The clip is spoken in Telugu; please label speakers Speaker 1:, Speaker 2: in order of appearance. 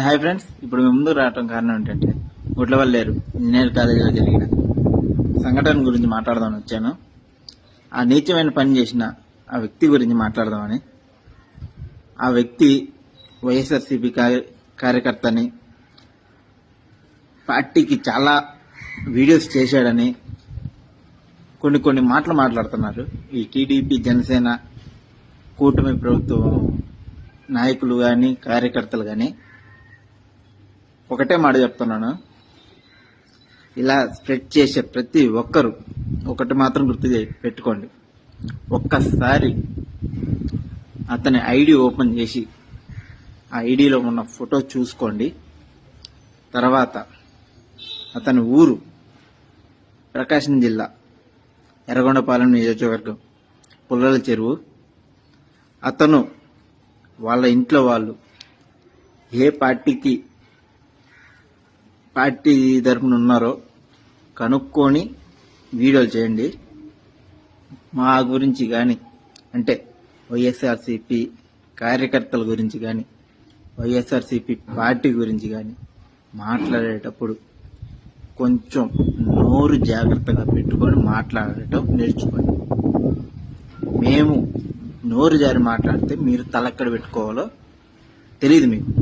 Speaker 1: హాయ్ ఫ్రెండ్స్ ఇప్పుడు మేము ముందుకు రావడం కారణం ఏంటంటే గుడ్లవల్లేరు ఇంజనీర్ కాలేజీలో జరిగిన సంఘటన గురించి మాట్లాడదామని వచ్చాను. ఆ నీచమైన పని చేసిన ఆ వ్యక్తి గురించి మాట్లాడదామని. ఆ వ్యక్తి వైఎస్ఆర్సీపీ కార్యకర్తని పార్టీకి చాలా వీడియోస్ చేశాడని కొన్ని కొన్ని మాటలు మాట్లాడుతున్నారు. ఈ టీడీపీ జనసేన కూటమి ప్రభుత్వం నాయకులు కానీ కార్యకర్తలు కానీ ఒకటే మాట చెప్తున్నాను. ఇలా స్ప్రెడ్ చేసే ప్రతి ఒక్కరు ఒకటి మాత్రం గుర్తు చే- పెట్టుకోండి. ఒక్కసారి అతని ఐడి ఓపెన్ చేసి ఆ ఐడిలో ఉన్న ఫోటో చూసుకోండి. తర్వాత అతని ఊరు ప్రకాశం జిల్లా ఎర్రగొండపాలెం నియోజకవర్గం పుల్లల చెరువు. అతను వాళ్ళ ఇంట్లో వాళ్ళు ఏ పార్టీకి పార్టీ తరఫున ఉన్నారో కనుక్కొని వీడియోలు చేయండి. మా గురించి కానీ అంటే వైఎస్ఆర్సిపి కార్యకర్తల గురించి కానీ వైఎస్ఆర్సిపి పార్టీ గురించి కానీ మాట్లాడేటప్పుడు కొంచెం నోరు జాగ్రత్తగా పెట్టుకొని మాట్లాడటం నేర్చుకోండి. మేము నోరు జారి మాట్లాడితే మీరు తలక్కడ పెట్టుకోవాలో తెలియదు మీకు.